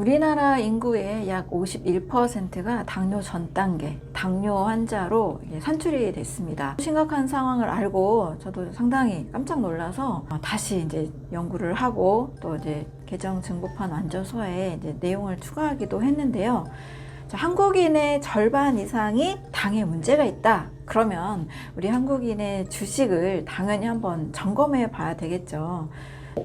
우리나라 인구의 약 51%가 당뇨 전 단계, 당뇨 환자로 산출이 됐습니다. 심각한 상황을 알고 저도 상당히 깜짝 놀라서 어, 다시 이제 연구를 하고 또 이제 개정 증보판 완저서에 이제 내용을 추가하기도 했는데요. 자, 한국인의 절반 이상이 당에 문제가 있다. 그러면 우리 한국인의 주식을 당연히 한번 점검해 봐야 되겠죠.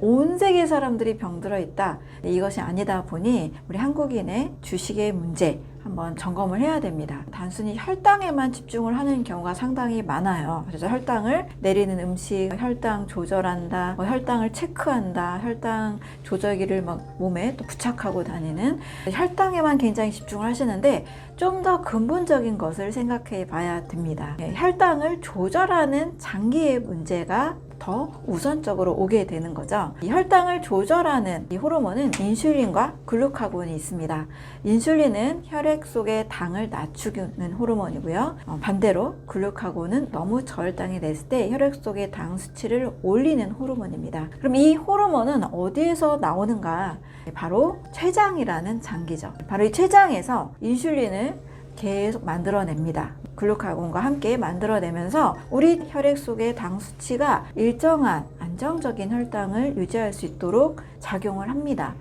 온 세계 사람들이 병들어 있다. 이것이 아니다 보니 우리 한국인의 주식의 문제 한번 점검을 해야 됩니다. 단순히 혈당에만 집중을 하는 경우가 상당히 많아요. 그래서 혈당을 내리는 음식, 혈당 조절한다, 뭐 혈당을 체크한다, 혈당 조절기를 막 몸에 또 부착하고 다니는 혈당에만 굉장히 집중을 하시는데 좀 더 근본적인 것을 생각해 봐야 됩니다. 예, 혈당을 조절하는 장기의 문제가 더 우선적으로 오게 되는 거죠. 이 혈당을 조절하는 이 호르몬은 인슐린과 글루카곤이 있습니다. 인슐린은 혈액 속의 당을 낮추는 호르몬이고요. 어, 반대로 글루카곤은 너무 저혈당이 됐을 때 혈액 속의 당 수치를 올리는 호르몬입니다. 그럼 이 호르몬은 어디에서 나오는가? 바로 췌장이라는 장기죠. 바로 이 췌장에서 인슐린을 계속 만들어냅니다. 글루카곤과 함께 만들어내면서 우리 혈액 속의 당 수치가 일정한 안정적인 혈당을 유지할 수 있도록 작용을 합니다.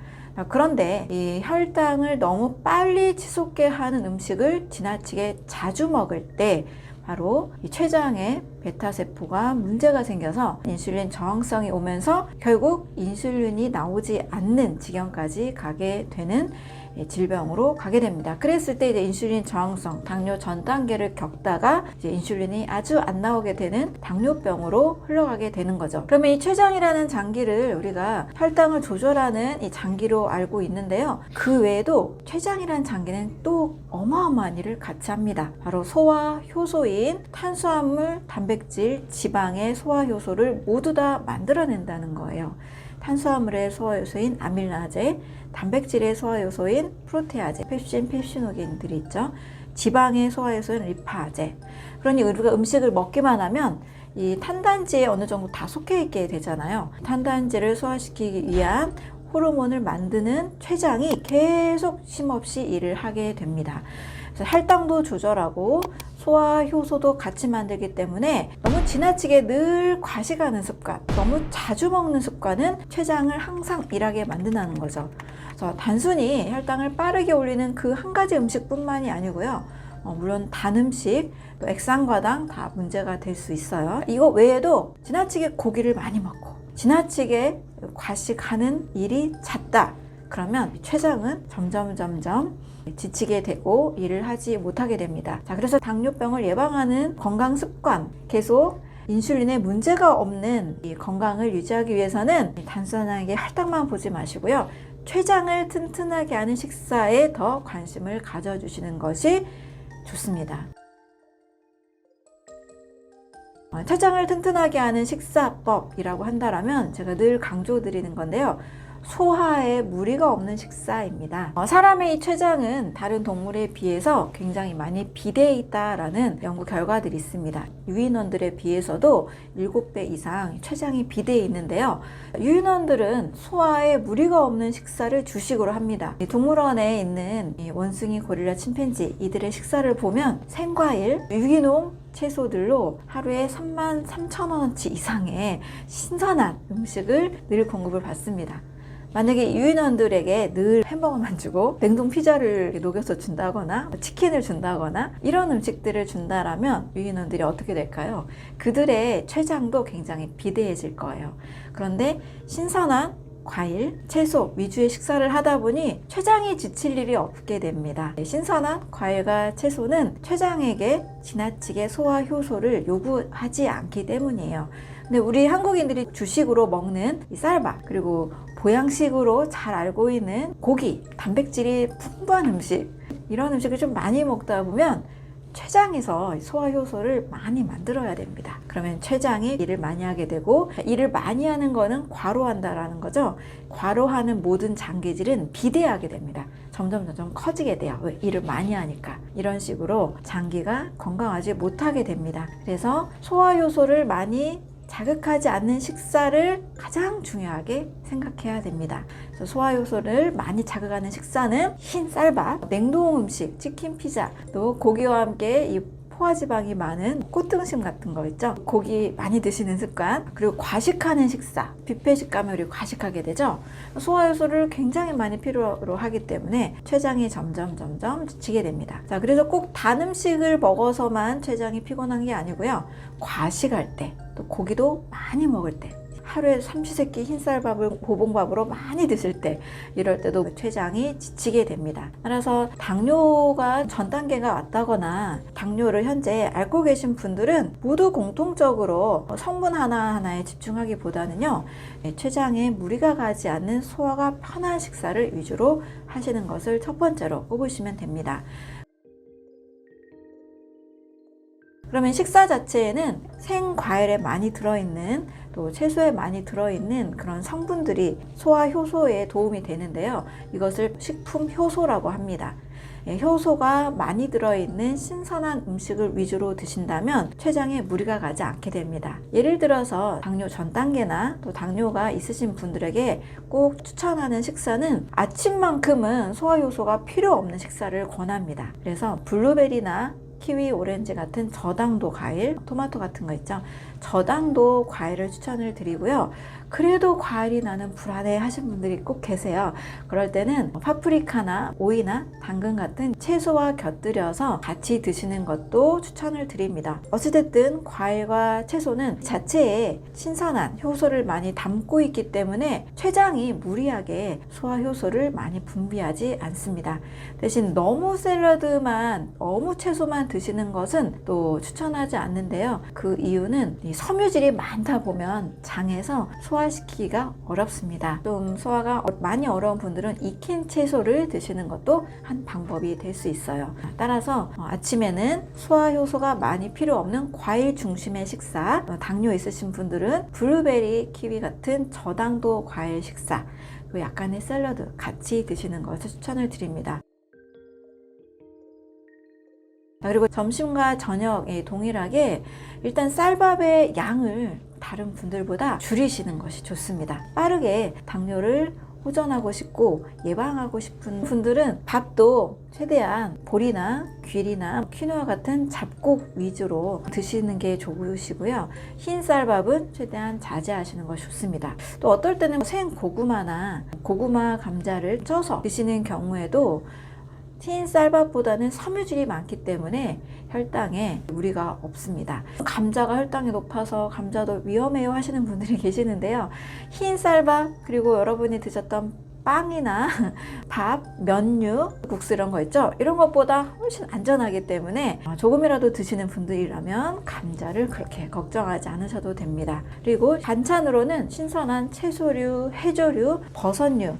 그런데 이 혈당을 너무 빨리 치솟게 하는 음식을 지나치게 자주 먹을 때 바로 이 췌장에 베타세포가 문제가 생겨서 인슐린 저항성이 오면서 결국 인슐린이 나오지 않는 지경까지 가게 되는 예, 질병으로 가게 됩니다. 그랬을 때 이제 인슐린 저항성, 당뇨 전 단계를 겪다가 이제 인슐린이 아주 안 나오게 되는 당뇨병으로 흘러가게 되는 거죠. 그러면 이 췌장이라는 장기를 우리가 혈당을 조절하는 이 장기로 알고 있는데요. 그 외에도 췌장이라는 장기는 또 어마어마한 일을 같이 합니다. 바로 소화 효소인 탄수화물, 단백질, 지방의 소화 효소를 모두 다 만들어낸다는 거예요. 탄수화물의 소화효소인 아밀라제, 단백질의 소화효소인 프로테아제, 펩신, 펩시노겐들이 있죠. 지방의 소화효소인 리파제. 그러니 우리가 음식을 먹기만 하면 이 탄단지에 어느 정도 다 속해 있게 되잖아요. 탄단지를 소화시키기 위한 호르몬을 만드는 췌장이 계속 쉼없이 일을 하게 됩니다. 그래서 혈당도 조절하고 소화 효소도 같이 만들기 때문에 너무 지나치게 늘 과식하는 습관, 너무 자주 먹는 습관은 췌장을 항상 일하게 만든다는 거죠. 그래서 단순히 혈당을 빠르게 올리는 그 한 가지 음식뿐만이 아니고요. 어, 물론 단 음식, 또 액상과당 다 문제가 될 수 있어요. 이거 외에도 지나치게 고기를 많이 먹고 지나치게 과식하는 일이 잦다. 그러면 췌장은 점점 점점 지치게 되고 일을 하지 못하게 됩니다. 자, 그래서 당뇨병을 예방하는 건강 습관 계속 인슐린에 문제가 없는 이 건강을 유지하기 위해서는 단순하게 혈당만 보지 마시고요. 췌장을 튼튼하게 하는 식사에 더 관심을 가져주시는 것이 좋습니다. 어, 췌장을 튼튼하게 하는 식사법이라고 한다면 제가 늘 강조드리는 건데요. 소화에 무리가 없는 식사입니다. 어, 사람의 이 췌장은 다른 동물에 비해서 굉장히 많이 비대해 있다라는 연구 결과들이 있습니다. 유인원들에 비해서도 7배 이상 췌장이 비대해 있는데요. 유인원들은 소화에 무리가 없는 식사를 주식으로 합니다. 이 동물원에 있는 이 원숭이, 고릴라, 침팬지 이들의 식사를 보면 생과일, 유기농, 채소들로 하루에 3만 3천 원어치 이상의 신선한 음식을 늘 공급을 받습니다. 만약에 유인원들에게 늘 햄버거만 주고 냉동 피자를 녹여서 준다거나 치킨을 준다거나 이런 음식들을 준다라면 유인원들이 어떻게 될까요? 그들의 췌장도 굉장히 비대해질 거예요. 그런데 신선한 과일, 채소 위주의 식사를 하다 보니 췌장이 지칠 일이 없게 됩니다. 신선한 과일과 채소는 췌장에게 지나치게 소화 효소를 요구하지 않기 때문이에요. 근데 우리 한국인들이 주식으로 먹는 이 쌀밥 그리고 보양식으로 잘 알고 있는 고기, 단백질이 풍부한 음식 이런 음식을 좀 많이 먹다 보면 췌장에서 소화 효소를 많이 만들어야 됩니다. 그러면 췌장이 일을 많이 하게 되고 일을 많이 하는 거는 과로한다라는 거죠. 과로하는 모든 장기질은 비대하게 됩니다. 점점 점점 커지게 돼요. 왜? 일을 많이 하니까. 이런 식으로 장기가 건강하지 못하게 됩니다. 그래서 소화 효소를 많이 자극하지 않는 식사를 가장 중요하게 생각해야 됩니다. 소화 효소를 많이 자극하는 식사는 흰 쌀밥, 냉동 음식, 치킨, 피자, 또 고기와 함께 이 포화지방이 많은 꽃등심 같은 거 있죠. 고기 많이 드시는 습관, 그리고 과식하는 식사, 뷔페 식감을 우리 과식하게 되죠. 소화 효소를 굉장히 많이 필요로 하기 때문에 췌장이 점점 점점 지치게 됩니다. 자, 그래서 꼭 단 음식을 먹어서만 췌장이 피곤한 게 아니고요. 과식할 때, 또 고기도 많이 먹을 때, 하루에 삼시세끼 흰쌀밥을 고봉밥으로 많이 드실 때 이럴 때도 췌장이 지치게 됩니다. 따라서 당뇨가 전 단계가 왔다거나 당뇨를 현재 앓고 계신 분들은 모두 공통적으로 성분 하나하나에 집중하기보다는요. 예, 췌장에 무리가 가지 않는 소화가 편한 식사를 위주로 하시는 것을 첫 번째로 꼽으시면 됩니다. 그러면 식사 자체에는 생과일에 많이 들어있는 또 채소에 많이 들어있는 그런 성분들이 소화 효소에 도움이 되는데요. 이것을 식품 효소라고 합니다. 예, 효소가 많이 들어있는 신선한 음식을 위주로 드신다면 췌장에 무리가 가지 않게 됩니다. 예를 들어서 당뇨 전 단계나 또 당뇨가 있으신 분들에게 꼭 추천하는 식사는 아침만큼은 소화 효소가 필요 없는 식사를 권합니다. 그래서 블루베리나 키위, 오렌지 같은 저당도 과일, 토마토 같은 거 있죠. 저당도 과일을 추천을 드리고요. 그래도 과일이 나는 불안해 하신 분들이 꼭 계세요. 그럴 때는 파프리카나 오이나 당근 같은 채소와 곁들여서 같이 드시는 것도 추천을 드립니다. 어찌됐든 과일과 채소는 자체에 신선한 효소를 많이 담고 있기 때문에 췌장이 무리하게 소화 효소를 많이 분비하지 않습니다. 대신 너무 샐러드만, 너무 채소만 드시는 것은 또 추천하지 않는데요. 그 이유는 이 섬유질이 많다 보면 장에서 소화 시키기가 어렵습니다. 좀 소화가 어- 많이 어려운 분들은 익힌 채소를 드시는 것도 한 방법이 될 수 있어요. 따라서 어, 아침에는 소화 효소가 많이 필요 없는 과일 중심의 식사, 어, 당뇨 있으신 분들은 블루베리, 키위 같은 저당도 과일 식사, 또 약간의 샐러드 같이 드시는 것을 추천을 드립니다. 그리고 점심과 저녁에 동일하게 일단 쌀밥의 양을 다른 분들보다 줄이시는 것이 좋습니다. 빠르게 당뇨를 호전하고 싶고 예방하고 싶은 분들은 밥도 최대한 보리나 귀리나 퀴노아 같은 잡곡 위주로 드시는 게 좋으시고요. 흰 쌀밥은 최대한 자제하시는 것이 좋습니다. 또 어떨 때는 생 고구마나 고구마 감자를 쪄서 드시는 경우에도 흰 쌀밥보다는 섬유질이 많기 때문에 혈당에 무리가 없습니다. 감자가 혈당이 높아서 감자도 위험해요 하시는 분들이 계시는데요. 흰 쌀밥 그리고 여러분이 드셨던 빵이나 밥, 면류, 국수 이런 거 있죠? 이런 것보다 훨씬 안전하기 때문에 조금이라도 드시는 분들이라면 감자를 그렇게 걱정하지 않으셔도 됩니다. 그리고 반찬으로는 신선한 채소류, 해조류, 버섯류,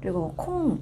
그리고 콩,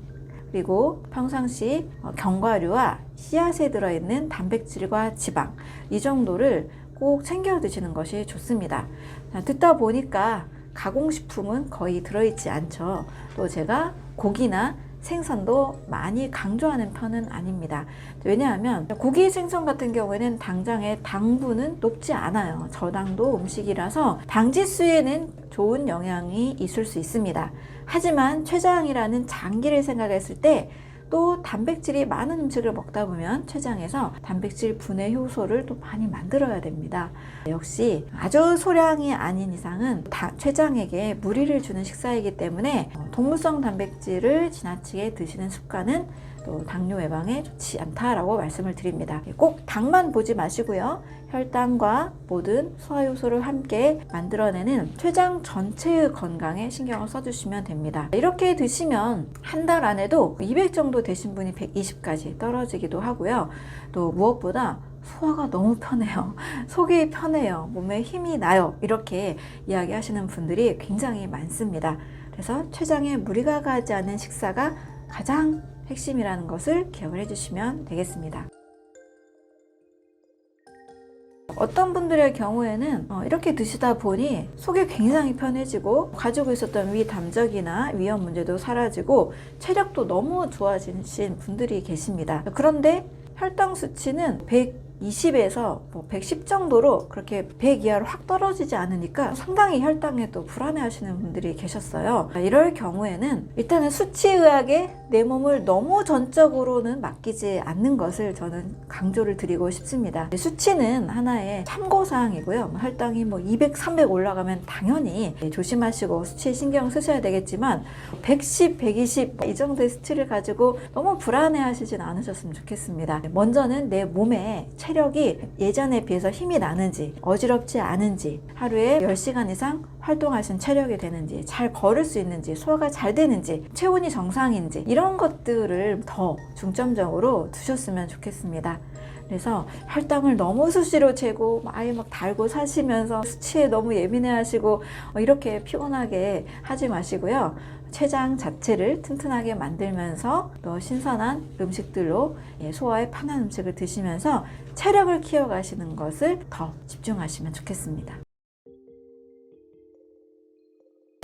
그리고 평상시 어, 견과류와 씨앗에 들어있는 단백질과 지방 이 정도를 꼭 챙겨 드시는 것이 좋습니다. 자, 듣다 보니까 가공식품은 거의 들어있지 않죠. 또 제가 고기나 생선도 많이 강조하는 편은 아닙니다. 왜냐하면 고기 생선 같은 경우에는 당장의 당분은 높지 않아요. 저당도 음식이라서 당지수에는 좋은 영향이 있을 수 있습니다. 하지만 췌장이라는 장기를 생각했을 때 또 단백질이 많은 음식을 먹다 보면 췌장에서 단백질 분해 효소를 또 많이 만들어야 됩니다. 역시 아주 소량이 아닌 이상은 다 췌장에게 무리를 주는 식사이기 때문에 어, 동물성 단백질을 지나치게 드시는 습관은 또 당뇨 예방에 좋지 않다라고 말씀을 드립니다. 꼭 당만 보지 마시고요. 혈당과 모든 소화 요소를 함께 만들어내는 췌장 전체의 건강에 신경을 써주시면 됩니다. 이렇게 드시면 한 달 안에도 200 정도 되신 분이 120까지 떨어지기도 하고요. 또 무엇보다 소화가 너무 편해요. 속이 편해요. 몸에 힘이 나요. 이렇게 이야기하시는 분들이 굉장히 많습니다. 그래서 췌장에 무리가 가지 않은 식사가 가장 핵심이라는 것을 기억을 해주시면 되겠습니다. 어떤 분들의 경우에는 어, 이렇게 드시다 보니 속이 굉장히 편해지고 가지고 있었던 위 담적이나 위염 문제도 사라지고 체력도 너무 좋아지신 분들이 계십니다. 그런데 혈당 수치는 100 20에서 뭐 110 정도로 그렇게 100 이하로 확 떨어지지 않으니까 상당히 혈당에 또 불안해 하시는 분들이 계셨어요. 이럴 경우에는 일단은 수치의학에 내 몸을 너무 전적으로는 맡기지 않는 것을 저는 강조를 드리고 싶습니다. 수치는 하나의 참고사항이고요. 혈당이 뭐 200, 300 올라가면 당연히 조심하시고 수치에 신경 쓰셔야 되겠지만 110, 120 이 정도의 수치를 가지고 너무 불안해 하시진 않으셨으면 좋겠습니다. 먼저는 내 몸에 체 력이 예전에 비해서 힘이 나는지 어지럽지 않은지 하루에 10시간 이상 활동하신 체력이 되는지 잘 걸을 수 있는지 소화가 잘 되는지 체온이 정상인지 이런 것들을 더 중점적으로 두셨으면 좋겠습니다. 그래서 혈당을 너무 수시로 재고 아예 막 달고 사시면서 수치에 너무 예민해 하시고 어, 이렇게 피곤하게 하지 마시고요. 췌장 자체를 튼튼하게 만들면서 또 신선한 음식들로 예, 소화에 편한 음식을 드시면서 체력을 키워가시는 것을 더 집중하시면 좋겠습니다.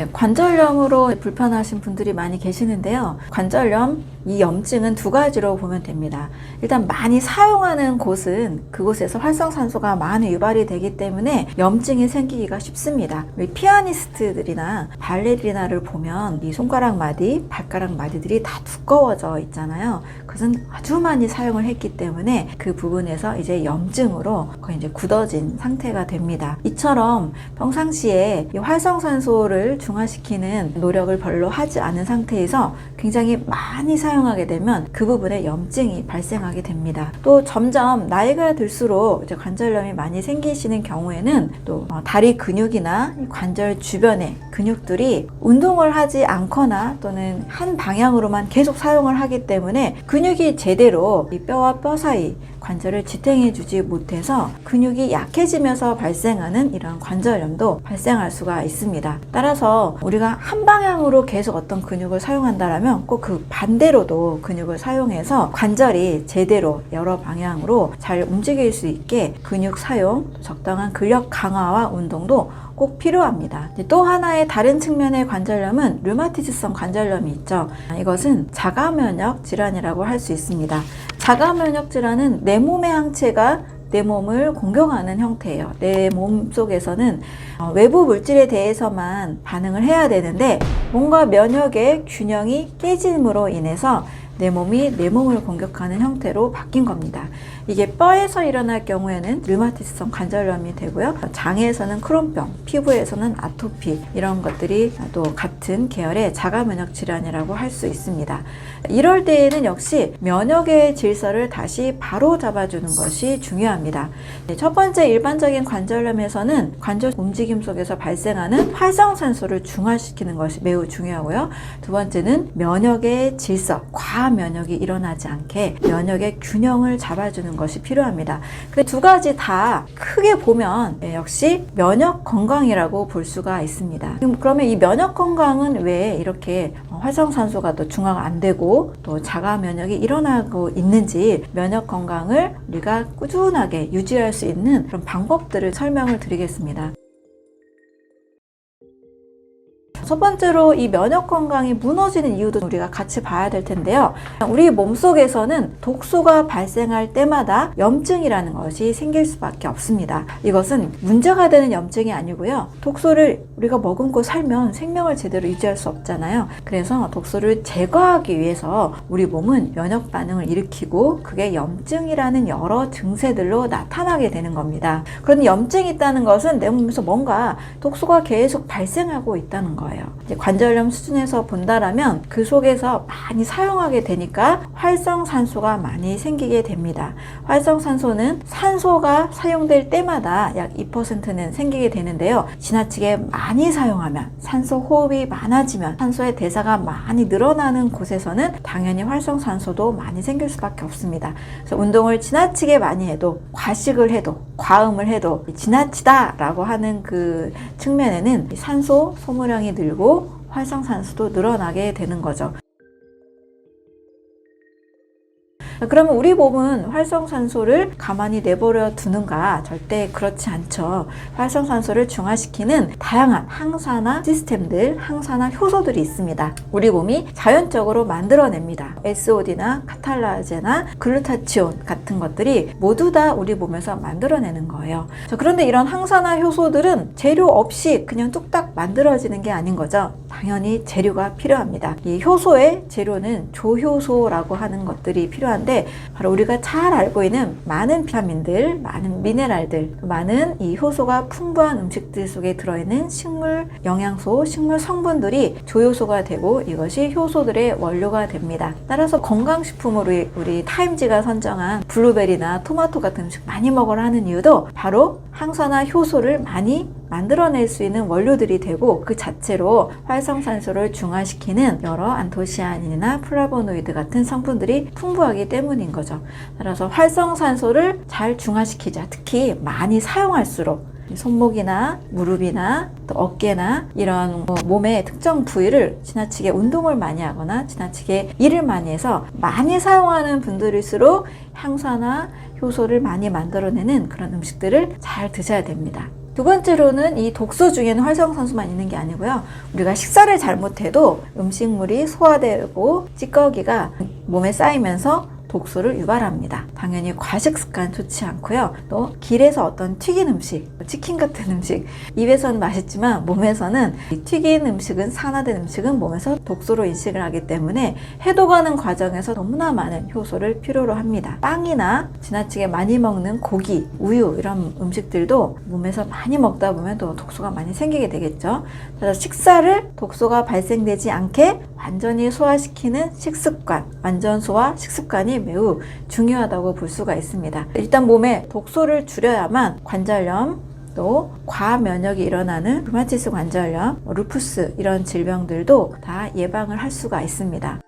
네, 관절염으로 불편하신 분들이 많이 계시는데요. 관절염, 이 염증은 두 가지로 보면 됩니다. 일단 많이 사용하는 곳은 그곳에서 활성산소가 많이 유발이 되기 때문에 염증이 생기기가 쉽습니다. 우리 피아니스트들이나 발레리나를 보면 이 손가락 마디, 발가락 마디들이 다 두꺼워져 있잖아요. 그것은 아주 많이 사용을 했기 때문에 그 부분에서 이제 염증으로 거의 이제 굳어진 상태가 됩니다. 이처럼 평상시에 이 활성산소를 중화시키는 노력을 별로 하지 않은 상태에서 굉장히 많이 사용하게 되면 그 부분에 염증이 발생하게 됩니다. 또 점점 나이가 들수록 이제 관절염이 많이 생기시는 경우에는 또 어, 다리 근육이나 이 관절 주변의 근육들이 운동을 하지 않거나 또는 한 방향으로만 계속 사용을 하기 때문에 근육이 제대로 이 뼈와 뼈 사이 관절을 지탱해 주지 못해서 근육이 약해지면서 발생하는 이런 관절염도 발생할 수가 있습니다. 따라서 우리가 한 방향으로 계속 어떤 근육을 사용한다면 꼭 그 반대로도 근육을 사용해서 관절이 제대로 여러 방향으로 잘 움직일 수 있게 근육 사용, 적당한 근력 강화와 운동도 꼭 필요합니다. 또 하나의 다른 측면의 관절염은 류마티즈성 관절염이 있죠. 이것은 자가 면역 질환이라고 할 수 있습니다. 자가 면역 질환은 내 몸의 항체가 내 몸을 공격하는 형태예요. 내 몸 속에서는 어, 외부 물질에 대해서만 반응을 해야 되는데 뭔가 면역의 균형이 깨짐으로 인해서 내 몸이 내 몸을 공격하는 형태로 바뀐 겁니다. 이게 뼈에서 일어날 경우에는 류마티스성 관절염이 되고요. 장에서는 크론병, 피부에서는 아토피 이런 것들이 또 같은 계열의 자가 면역 질환이라고 할 수 있습니다. 이럴 때에는 역시 면역의 질서를 다시 바로 잡아주는 것이 중요합니다. 네, 첫 번째 일반적인 관절염에서는 관절 움직임 속에서 발생하는 활성산소를 중화시키는 것이 매우 중요하고요. 두 번째는 면역의 질서, 과면역이 일어나지 않게 면역의 균형을 잡아주는 것이 필요합니다. 그두 가지 다 크게 보면 네, 역시 면역 건강이라고 볼 수가 있습니다. 그러면 이 면역 건강은 왜 이렇게 활성산소가 또 중화가 안 되고 또 자가 면역이 일어나고 있는지 면역 건강을 우리가 꾸준하게 유지할 수 있는 그런 방법들을 설명을 드리겠습니다. 첫 번째로 이 면역 건강이 무너지는 이유도 우리가 같이 봐야 될 텐데요. 우리 몸 속에서는 독소가 발생할 때마다 염증이라는 것이 생길 수밖에 없습니다. 이것은 문제가 되는 염증이 아니고요. 독소를 우리가 머금고 살면 생명을 제대로 유지할 수 없잖아요. 그래서 독소를 제거하기 위해서 우리 몸은 면역 반응을 일으키고 그게 염증이라는 여러 증세들로 나타나게 되는 겁니다. 그런 염증이 있다는 것은 내 몸에서 뭔가 독소가 계속 발생하고 있다는 거예요. 관절염 수준에서 본다라면 그 속에서 많이 사용하게 되니까 활성산소가 많이 생기게 됩니다. 활성산소는 산소가 사용될 때마다 약 2%는 생기게 되는데요. 지나치게 많이 사용하면 산소 호흡이 많아지면 산소의 대사가 많이 늘어나는 곳에서는 당연히 활성산소도 많이 생길 수밖에 없습니다. 그래서 운동을 지나치게 많이 해도 과식을 해도 과음을 해도 지나치다라고 하는 그 측면에는 산소 소모량이 늘고 활성산소도 늘어나게 되는 거죠. 그러면 우리 몸은 활성산소를 가만히 내버려 두는가? 절대 그렇지 않죠. 활성산소를 중화시키는 다양한 항산화 시스템들, 항산화 효소들이 있습니다. 우리 몸이 자연적으로 만들어냅니다. SOD나 카탈라제나 글루타치온 같은 것들이 모두 다 우리 몸에서 만들어내는 거예요. 자, 그런데 이런 항산화 효소들은 재료 없이 그냥 뚝딱 만들어지는 게 아닌 거죠. 당연히 재료가 필요합니다. 이 효소의 재료는 조효소라고 하는 것들이 필요한데 바로 우리가 잘 알고 있는 많은 비타민들, 많은 미네랄들, 많은 이 효소가 풍부한 음식들 속에 들어있는 식물 영양소, 식물 성분들이 조효소가 되고 이것이 효소들의 원료가 됩니다. 따라서 건강식품으로 우리 타임지가 선정한 블루베리나 토마토 같은 음식 많이 먹으라 하는 이유도 바로 항산화 효소를 많이 만들어낼 수 있는 원료들이 되고 그 자체로 활성산소를 중화시키는 여러 안토시아닌이나 플라보노이드 같은 성분들이 풍부하기 때문인 거죠. 따라서 활성산소를 잘 중화시키자. 특히 많이 사용할수록 손목이나 무릎이나 또 어깨나 이런 뭐 몸의 특정 부위를 지나치게 운동을 많이 하거나 지나치게 일을 많이 해서 많이 사용하는 분들일수록 항산화 효소를 많이 만들어내는 그런 음식들을 잘 드셔야 됩니다. 두 번째로는 이 독소 중에는 활성산소만 있는 게 아니고요. 우리가 식사를 잘못해도 음식물이 소화되고 찌꺼기가 몸에 쌓이면서 독소를 유발합니다. 당연히 과식 습관 좋지 않고요. 또 길에서 어떤 튀긴 음식, 치킨 같은 음식, 입에서는 맛있지만 몸에서는 이 튀긴 음식은 산화된 음식은 몸에서 독소로 인식을 하기 때문에 해독하는 과정에서 너무나 많은 효소를 필요로 합니다. 빵이나 지나치게 많이 먹는 고기, 우유 이런 음식들도 몸에서 많이 먹다 보면 또 독소가 많이 생기게 되겠죠. 그래서 식사를 독소가 발생되지 않게 완전히 소화시키는 식습관, 완전 소화 식습관이 매우 중요하다고 볼 수가 있습니다. 일단 몸에 독소를 줄여야만 관절염, 또 과면역이 일어나는 루마티스 관절염, 루푸스 이런 질병들도 다 예방을 할 수가 있습니다.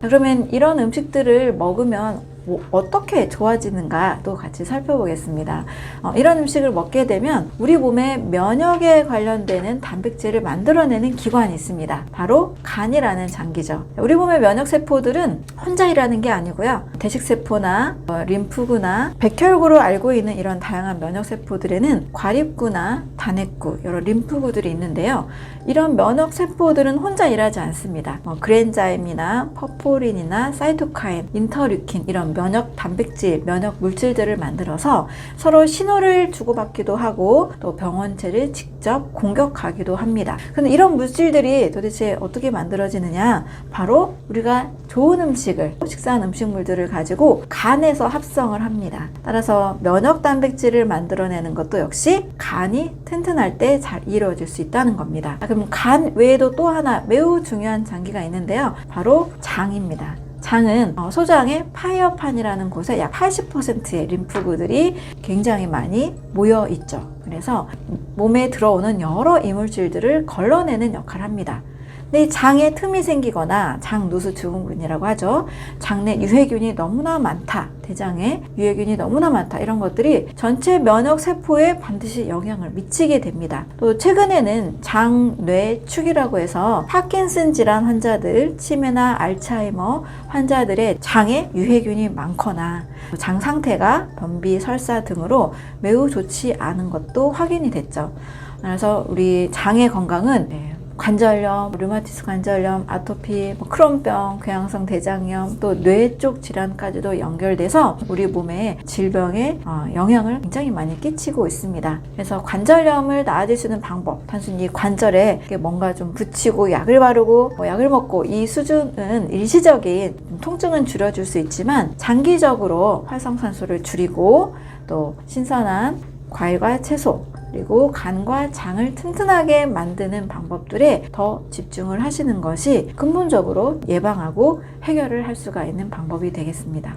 그러면 이런 음식들을 먹으면 뭐 어떻게 좋아지는가도 같이 살펴보겠습니다. 어, 이런 음식을 먹게 되면 우리 몸의 면역에 관련되는 단백질을 만들어내는 기관이 있습니다. 바로 간이라는 장기죠. 우리 몸의 면역 세포들은 혼자 일하는 게 아니고요. 대식 세포나 어, 림프구나 백혈구로 알고 있는 이런 다양한 면역 세포들에는 과립구나 단핵구 여러 림프구들이 있는데요. 이런 면역 세포들은 혼자 일하지 않습니다. 뭐 그랜자임이나 퍼포린이나 사이토카인, 인터류킨 이런 면역 단백질, 면역 물질들을 만들어서 서로 신호를 주고받기도 하고 또 병원체를 직접 공격하기도 합니다. 근데 이런 물질들이 도대체 어떻게 만들어지느냐? 바로 우리가 좋은 음식을 식사한 음식물들을 가지고 간에서 합성을 합니다. 따라서 면역 단백질을 만들어내는 것도 역시 간이 튼튼할 때 잘 이루어질 수 있다는 겁니다. 그럼 간 외에도 또 하나 매우 중요한 장기가 있는데요. 바로 장입니다. 장은 어, 소장의 파이어판이라는 곳에 약 80%의 림프구들이 굉장히 많이 모여 있죠. 그래서 몸에 들어오는 여러 이물질들을 걸러내는 역할을 합니다. 근데 이 장에 틈이 생기거나 장누수 증후군이라고 하죠. 장내 유해균이 너무나 많다. 대장에 유해균이 너무나 많다. 이런 것들이 전체 면역 세포에 반드시 영향을 미치게 됩니다. 또 최근에는 장뇌축이라고 해서 파킨슨 질환 환자들, 치매나 알츠하이머 환자들의 장에 유해균이 많거나 장 상태가 변비, 설사 등으로 매우 좋지 않은 것도 확인이 됐죠. 그래서 우리 장의 건강은 네, 관절염, 류마티스 관절염, 아토피, 뭐 크론병, 궤양성 대장염, 또 뇌 쪽 질환까지도 연결돼서 우리 몸에 질병에 어, 영향을 굉장히 많이 끼치고 있습니다. 그래서 관절염을 나아질 수 있는 방법, 단순히 관절에 뭔가 좀 붙이고 약을 바르고 뭐 약을 먹고 이 수준은 일시적인 통증은 줄여줄 수 있지만 장기적으로 활성산소를 줄이고 또 신선한 과일과 채소 그리고 간과 장을 튼튼하게 만드는 방법들에 더 집중을 하시는 것이 근본적으로 예방하고 해결을 할 수가 있는 방법이 되겠습니다.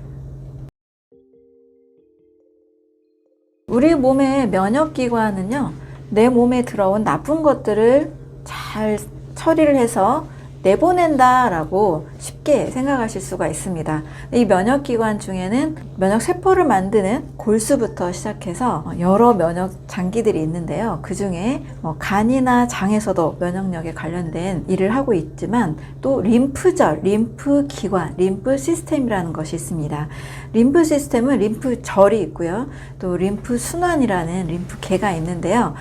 우리 몸의 면역기관은요, 내 몸에 들어온 나쁜 것들을 잘 처리를 해서 내보낸다라고 쉽게 생각하실 수가 있습니다. 이 면역기관 중에는 면역세포를 만드는 골수부터 시작해서 여러 면역 장기들이 있는데요. 그 중에 뭐 간이나 장에서도 면역력에 관련된 일을 하고 있지만 또 림프절, 림프기관, 림프 시스템이라는 것이 있습니다. 림프 시스템은 림프절이 있고요. 또 림프 순환이라는 림프계가 있는데요.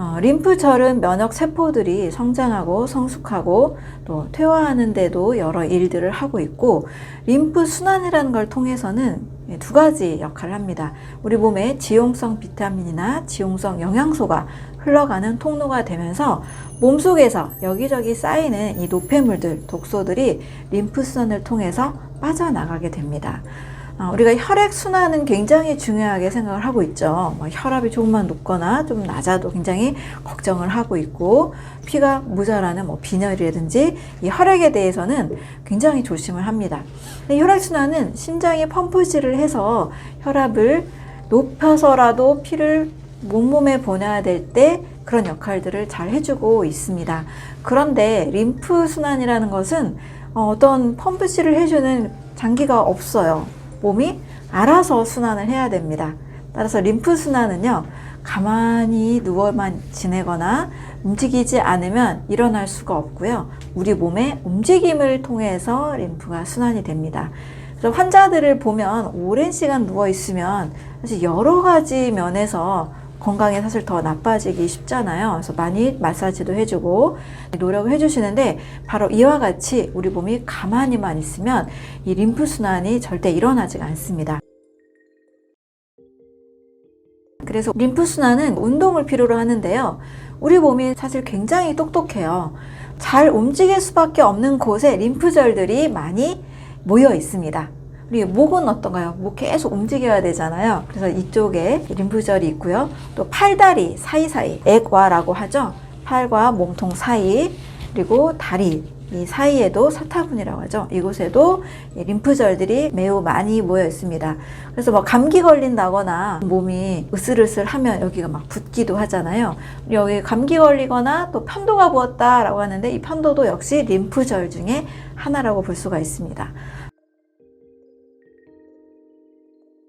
어, 림프절은 면역 세포들이 성장하고 성숙하고 또 퇴화하는 데도 여러 일들을 하고 있고 림프 순환이라는 걸 통해서는 두 가지 역할을 합니다. 우리 몸에 지용성 비타민이나 지용성 영양소가 흘러가는 통로가 되면서 몸속에서 여기저기 쌓이는 이 노폐물들, 독소들이 림프 순환을 통해서 빠져나가게 됩니다. 어, 우리가 혈액 순환은 굉장히 중요하게 생각을 하고 있죠. 뭐 혈압이 조금만 높거나 좀 낮아도 굉장히 걱정을 하고 있고 피가 모자라는 뭐 빈혈이라든지 이 혈액에 대해서는 굉장히 조심을 합니다. 근데 혈액 순환은 심장이 펌프질을 해서 혈압을 높여서라도 피를 몸몸에 보내야 될 때 그런 역할들을 잘 해주고 있습니다. 그런데 림프 순환이라는 것은 어, 어떤 펌프질을 해주는 장기가 없어요. 몸이 알아서 순환을 해야 됩니다. 따라서 림프 순환은요, 가만히 누워만 지내거나 움직이지 않으면 일어날 수가 없고요. 우리 몸의 움직임을 통해서 림프가 순환이 됩니다. 그래서 환자들을 보면 오랜 시간 누워 있으면 사실 여러 가지 면에서 건강에 사실 더 나빠지기 쉽잖아요. 그래서 많이 마사지도 해주고 노력을 해주시는데 바로 이와 같이 우리 몸이 가만히만 있으면 이 림프 순환이 절대 일어나지가 않습니다. 그래서 림프 순환은 운동을 필요로 하는데요. 우리 몸이 사실 굉장히 똑똑해요. 잘 움직일 수밖에 없는 곳에 림프절들이 많이 모여 있습니다. 우리 목은 어떤가요? 목 계속 움직여야 되잖아요. 그래서 이쪽에 림프절이 있고요. 또 팔다리 사이사이, 액와라고 하죠. 팔과 몸통 사이, 그리고 다리, 이 사이에도 사타구니라고 하죠. 이곳에도 이 림프절들이 매우 많이 모여 있습니다. 그래서 뭐 감기 걸린다거나 몸이 으슬으슬 하면 여기가 막 붓기도 하잖아요. 여기 감기 걸리거나 또 편도가 부었다라고 하는데 이 편도도 역시 림프절 중에 하나라고 볼 수가 있습니다.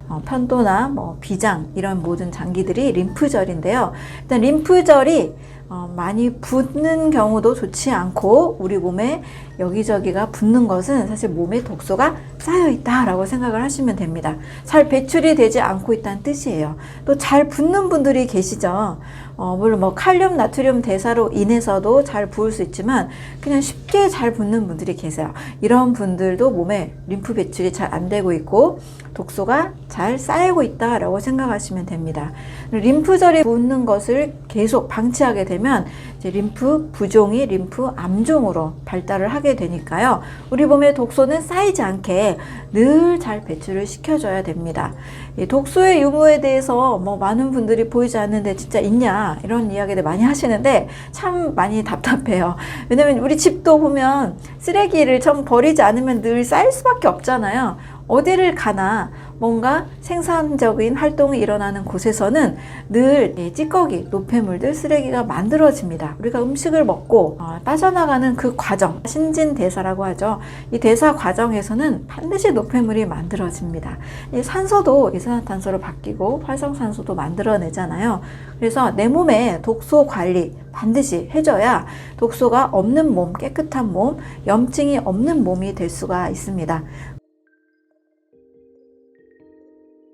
어, 편도나 뭐 비장 이런 모든 장기들이 림프절인데요. 일단 림프절이 어, 많이 붓는 경우도 좋지 않고 우리 몸에 여기저기가 붓는 것은 사실 몸에 독소가 쌓여 있다라고 생각을 하시면 됩니다. 잘 배출이 되지 않고 있다는 뜻이에요. 또 잘 붓는 분들이 계시죠. 어, 물론 뭐 칼륨, 나트륨 대사로 인해서도 잘 부을 수 있지만 그냥 쉽게 잘 붓는 분들이 계세요. 이런 분들도 몸에 림프 배출이 잘 안 되고 있고 독소가 잘 쌓이고 있다라고 생각하시면 됩니다. 림프절이 붓는 것을 계속 방치하게 되면 림프 부종이 림프 암종으로 발달을 하게 되니까요. 우리 몸에 독소는 쌓이지 않게 늘 잘 배출을 시켜줘야 됩니다. 이 독소의 유무에 대해서 뭐 많은 분들이 보이지 않는데 진짜 있냐 이런 이야기들 많이 하시는데 참 많이 답답해요. 왜냐면 우리 집도 보면 쓰레기를 좀 버리지 않으면 늘 쌓일 수밖에 없잖아요. 어디를 가나 뭔가 생산적인 활동이 일어나는 곳에서는 늘이 찌꺼기, 노폐물들, 쓰레기가 만들어집니다. 우리가 음식을 먹고 어, 빠져나가는 그 과정, 신진대사라고 하죠. 이 대사 과정에서는 반드시 노폐물이 만들어집니다. 이 산소도 이산화탄소로 바뀌고 활성산소도 만들어내잖아요. 그래서 내 몸에 독소 관리 반드시 해줘야 독소가 없는 몸, 깨끗한 몸, 염증이 없는 몸이 될 수가 있습니다.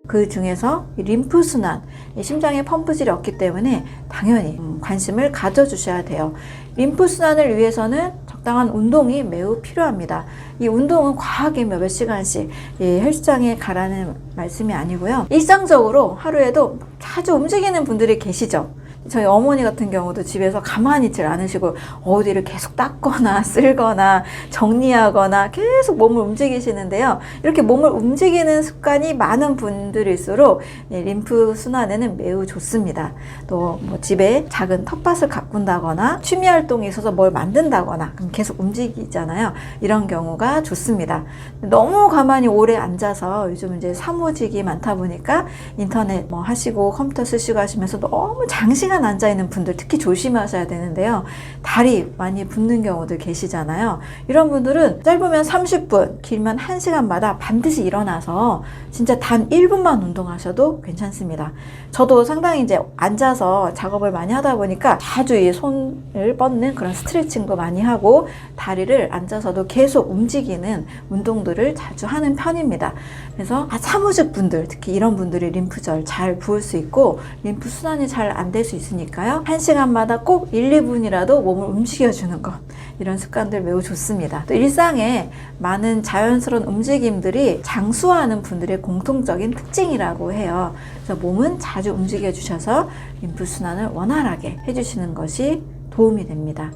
그 중에서 이 림프 순환, 이 심장에 펌프질이 없기 때문에 당연히 음, 관심을 가져주셔야 돼요. 림프 순환을 위해서는 적당한 운동이 매우 필요합니다. 이 운동은 과하게 몇몇 시간씩 이 헬스장에 가라는 말씀이 아니고요. 일상적으로 하루에도 자주 움직이는 분들이 계시죠. 저희 어머니 같은 경우도 집에서 가만히 있질 않으시고 어디를 계속 닦거나 쓸거나 정리하거나 계속 몸을 움직이시는데요. 이렇게 몸을 움직이는 습관이 많은 분들일수록 이 림프 순환에는 매우 좋습니다. 또 뭐 집에 작은 텃밭을 가꾼다거나 취미 활동에 있어서 뭘 만든다거나 계속 움직이잖아요. 이런 경우가 좋습니다. 너무 가만히 오래 앉아서 요즘 이제 사무직이 많다 보니까 인터넷 뭐 하시고 컴퓨터 쓰시고 하시면서 너무 장시간 장시간 앉아 있는 분들 특히 조심하셔야 되는데요. 다리 많이 붓는 경우들 계시잖아요. 이런 분들은 짧으면 30분, 길면 1시간마다 반드시 일어나서 진짜 단 1분만 운동하셔도 괜찮습니다. 저도 상당히 이제 앉아서 작업을 많이 하다 보니까 자주 이 손을 뻗는 그런 스트레칭도 많이 하고 다리를 앉아서도 계속 움직이는 운동들을 자주 하는 편입니다. 그래서 아, 사무직 분들, 특히 이런 분들이 림프절 잘 부을 수 있고 림프 순환이 잘 안 될 수 있 으니까요. 한 시간마다 꼭 1, 2분이라도 몸을 움직여주는 것. 이런 습관들 매우 좋습니다. 또 일상에 많은 자연스러운 움직임들이 장수하는 분들의 공통적인 특징이라고 해요. 그래서 몸은 자주 움직여 주셔서 림프 순환을 원활하게 해주시는 것이 도움이 됩니다.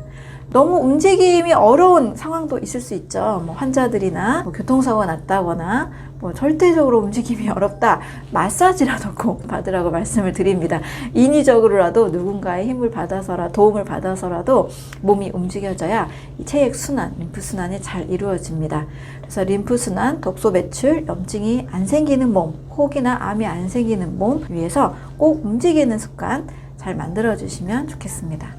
너무 움직임이 어려운 상황도 있을 수 있죠. 뭐 환자들이나 뭐 교통사고가 났다거나 뭐 절대적으로 움직임이 어렵다. 마사지라도 꼭 받으라고 말씀을 드립니다. 인위적으로라도 누군가의 힘을 받아서라 도움을 받아서라도 몸이 움직여져야 이 체액 순환, 림프 순환이 잘 이루어집니다. 그래서 림프 순환, 독소 배출, 염증이 안 생기는 몸, 혹이나 암이 안 생기는 몸 위해서 꼭 움직이는 습관 잘 만들어 주시면 좋겠습니다.